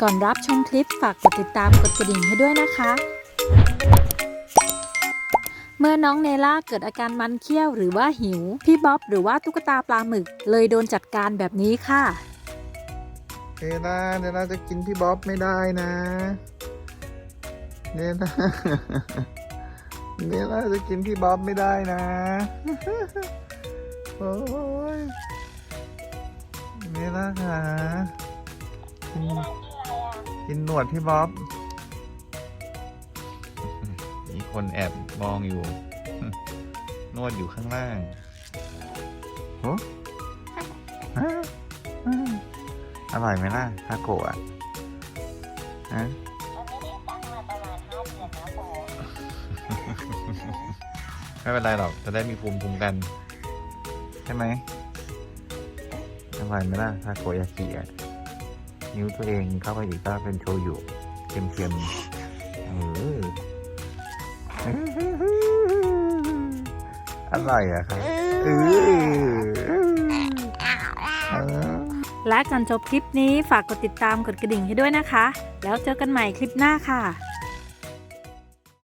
ก่อนรับชมคลิปฝากกดติดตามกดกระดิ่งให้ด้วยนะคะ เมื่อน้องเนล่าเกิดอาการมันเคี้ยวหรือว่าหิว พี่บ๊อบหรือว่าตุ๊กตาปลาหมึก เลยโดนจัดการแบบนี้ค่ะเนล่าเนล่าจะกินพี่บ๊อบไม่ได้นะเนล่าเนล่าจะกินพี่บ๊อบไม่ได้นะโอ้ยเนล่าค่ะ กินหนวดพี่บ๊อบ มีคนแอบมองอยู่ นวดอยู่ข้างล่างโอ้อร่อยไหมล่ะทาโกะอะฮะไม่เป็นไรหรอก จะได้มีภูมิคุ้มกัน ใช่ไหมอร่อยไหมล่ะทาโกยากิอะ นิ้วตัวเองเข้าไปอีกก็เป็นโชยุเค็มๆเอออร่อยอะครับเออและก่อนจบคลิปนี้ฝากกดติดตามกดกระดิ่งให้ด้วยนะคะ แล้วเจอกันใหม่คลิปหน้าค่ะ